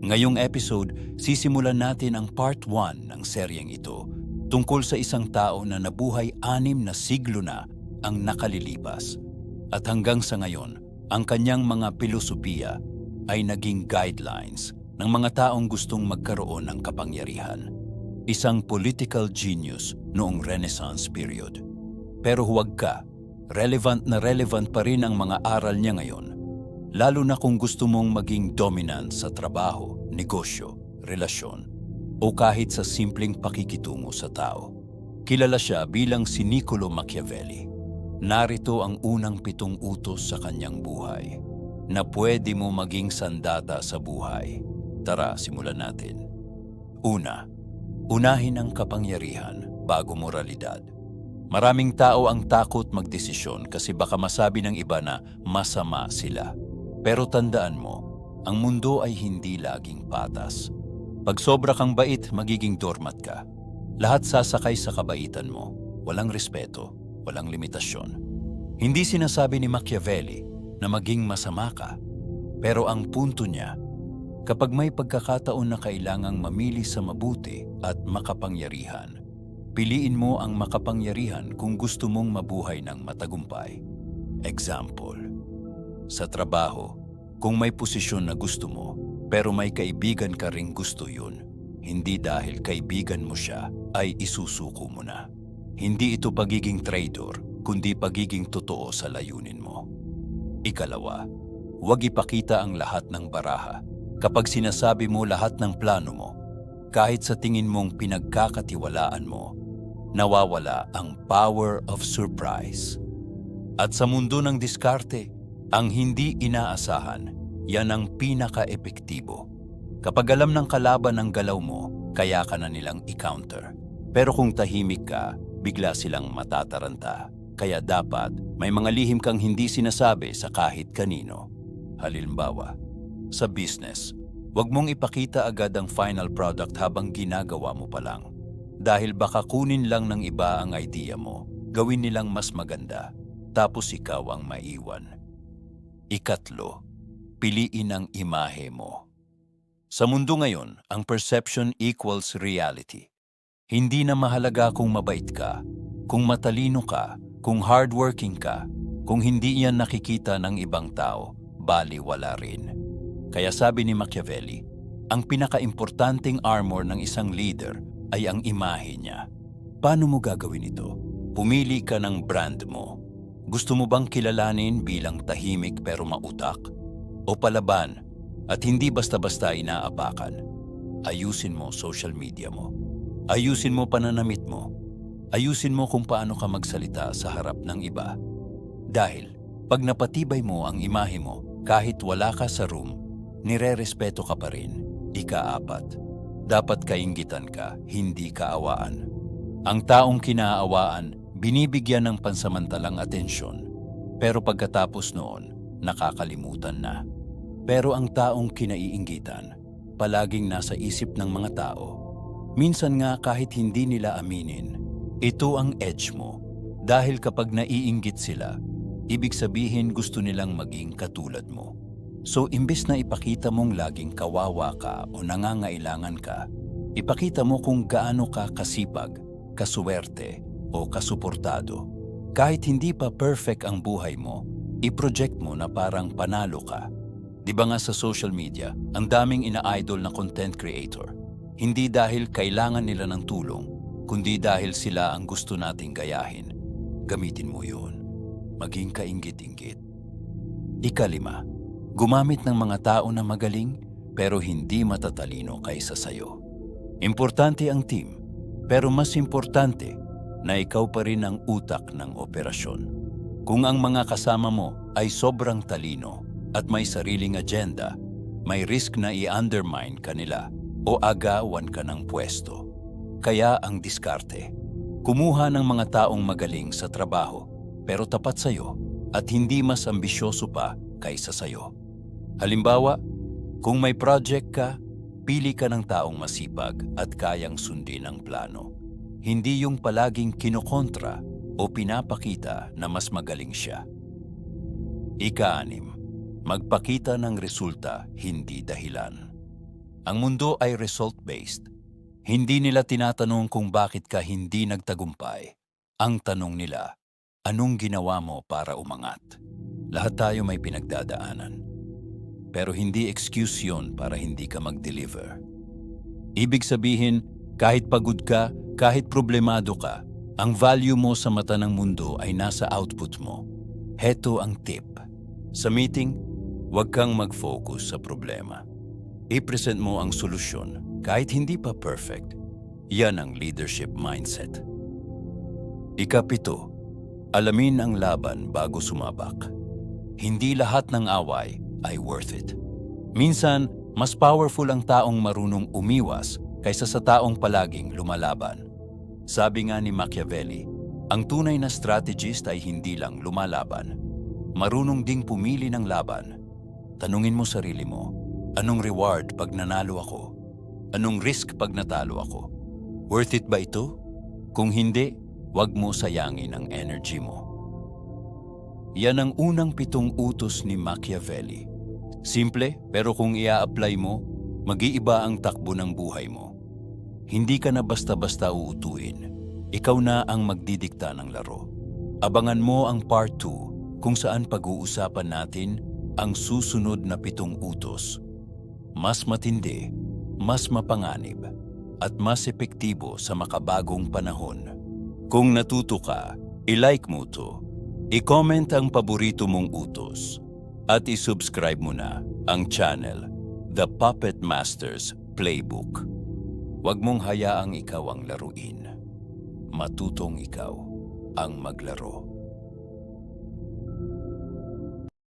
Ngayong episode, sisimulan natin ang part 1 ng seryeng ito tungkol sa isang tao na nabuhay anim na siglo na ang nakalilipas. At hanggang sa ngayon, ang kanyang mga pilosopiya ay naging guidelines ng mga taong gustong magkaroon ng kapangyarihan. Isang political genius noong Renaissance period. Pero huwag ka, relevant na relevant pa rin ang mga aral niya ngayon lalo na kung gusto mong maging dominant sa trabaho, negosyo, relasyon, o kahit sa simpleng pakikitungo sa tao. Kilala siya bilang si Niccolo Machiavelli. Narito ang unang pitong utos sa kanyang buhay na pwede mo maging sandata sa buhay. Tara, simulan natin. Una, unahin ang kapangyarihan bago moralidad. Maraming tao ang takot magdesisyon kasi baka masabi ng iba na masama sila. Pero tandaan mo, ang mundo ay hindi laging patas. Pag sobra kang bait, magiging doormat ka. Lahat sasakay sa kabaitan mo. Walang respeto, walang limitasyon. Hindi sinasabi ni Machiavelli na maging masama ka. Pero ang punto niya, kapag may pagkakataon na kailangang mamili sa mabuti at makapangyarihan, piliin mo ang makapangyarihan kung gusto mong mabuhay ng matagumpay. Example, sa trabaho, kung may posisyon na gusto mo, pero may kaibigan ka ring gusto yun, hindi dahil kaibigan mo siya ay isusuko mo na. Hindi ito pagiging traitor, kundi pagiging totoo sa layunin mo. Ikalawa, huwag ipakita ang lahat ng baraha. Kapag sinasabi mo lahat ng plano mo, kahit sa tingin mong pinagkakatiwalaan mo, nawawala ang power of surprise. At sa mundo ng diskarte, ang hindi inaasahan, yan ang pinaka-epektibo. Kapag alam ng kalaban ang galaw mo, kaya ka na nilang i-counter. Pero kung tahimik ka, bigla silang matataranta. Kaya dapat may mga lihim kang hindi sinasabi sa kahit kanino. Halimbawa, sa business, huwag mong ipakita agad ang final product habang ginagawa mo pa lang. Dahil baka kunin lang ng iba ang idea mo, gawin nilang mas maganda, tapos ikaw ang maiwan. Ikatlo, piliin ang imahe mo. Sa mundo ngayon, ang perception equals reality. Hindi na mahalaga kung mabait ka, kung matalino ka, kung hardworking ka, kung hindi yan nakikita ng ibang tao, bali wala rin. Kaya sabi ni Machiavelli, ang pinakaimportanteng armor ng isang leader ay ang imahe niya. Paano mo gagawin ito? Pumili ka ng brand mo gusto mo bang kilalanin bilang tahimik pero mautak? O palaban at hindi basta-basta inaapakan? Ayusin mo social media mo. Ayusin mo pananamit mo. Ayusin mo kung paano ka magsalita sa harap ng iba. Dahil pag napatibay mo ang imahe mo, kahit wala ka sa room, nire-respeto ka pa rin. Ika-apat, dapat kaingitan ka, hindi kaawaan. Ang taong kinaawaan binibigyan ng pansamantalang atensyon, pero pagkatapos noon, nakakalimutan na. Pero ang taong kinaiinggitan, palaging nasa isip ng mga tao. Minsan nga kahit hindi nila aminin, ito ang edge mo. Dahil kapag naiinggit sila, ibig sabihin gusto nilang maging katulad mo. So imbes na ipakita mong laging kawawa ka o nangangailangan ka, ipakita mo kung gaano ka kasipag, kasuwerte, o kasuportado. Kahit hindi pa perfect ang buhay mo, i-project mo na parang panalo ka. Di ba nga sa social media, ang daming ina-idol na content creator. Hindi dahil kailangan nila ng tulong, kundi dahil sila ang gusto nating gayahin. Gamitin mo yun. Maging kaingit-ingit. Ikalima, gumamit ng mga tao na magaling pero hindi matatalino kaysa sayo. Importante ang team, pero mas importante na ikaw pa rin ang utak ng operasyon. Kung ang mga kasama mo ay sobrang talino at may sariling agenda, may risk na i-undermine kanila o agawan ka ng pwesto. Kaya ang diskarte. Kumuha ng mga taong magaling sa trabaho pero tapat sa'yo at hindi mas ambisyoso pa kaysa sa'yo. Halimbawa, kung may project ka, pili ka ng taong masipag at kayang sundin ang plano hindi yung palaging kinokontra o pinapakita na mas magaling siya. Ika-anim, magpakita ng resulta, hindi dahilan. Ang mundo ay result-based. Hindi nila tinatanong kung bakit ka hindi nagtagumpay. Ang tanong nila, anong ginawa mo para umangat? Lahat tayo may pinagdadaanan. Pero hindi excuse yon para hindi ka mag-deliver. Ibig sabihin, kahit pagod ka, kahit problemado ka, ang value mo sa mata ng mundo ay nasa output mo. Heto ang tip. Sa meeting, huwag kang mag-focus sa problema. I-present mo ang solusyon kahit hindi pa perfect. Yan ang leadership mindset. Ikapito, alamin ang laban bago sumabak. Hindi lahat ng away ay worth it. Minsan, mas powerful ang taong marunong umiwas kaysa sa taong palaging lumalaban. Sabi nga ni Machiavelli, ang tunay na strategist ay hindi lang lumalaban. Marunong ding pumili ng laban. Tanungin mo sarili mo, anong reward pag nanalo ako? Anong risk pag natalo ako? Worth it ba ito? Kung hindi, wag mo sayangin ang energy mo. Yan ang unang pitong utos ni Machiavelli. Simple, pero kung ia-apply mo, mag-iiba ang takbo ng buhay mo. Hindi ka na basta-basta uutuin. Ikaw na ang magdidikta ng laro. Abangan mo ang part 2 kung saan pag-uusapan natin ang susunod na pitong utos. Mas matindi, mas mapanganib, at mas epektibo sa makabagong panahon. Kung natuto ka, i-like mo to, i-comment ang paborito mong utos, at i-subscribe mo na ang channel, The Puppet Masters Playbook. Huwag mong hayaang ikaw ang laruin. Matutong ikaw ang maglaro.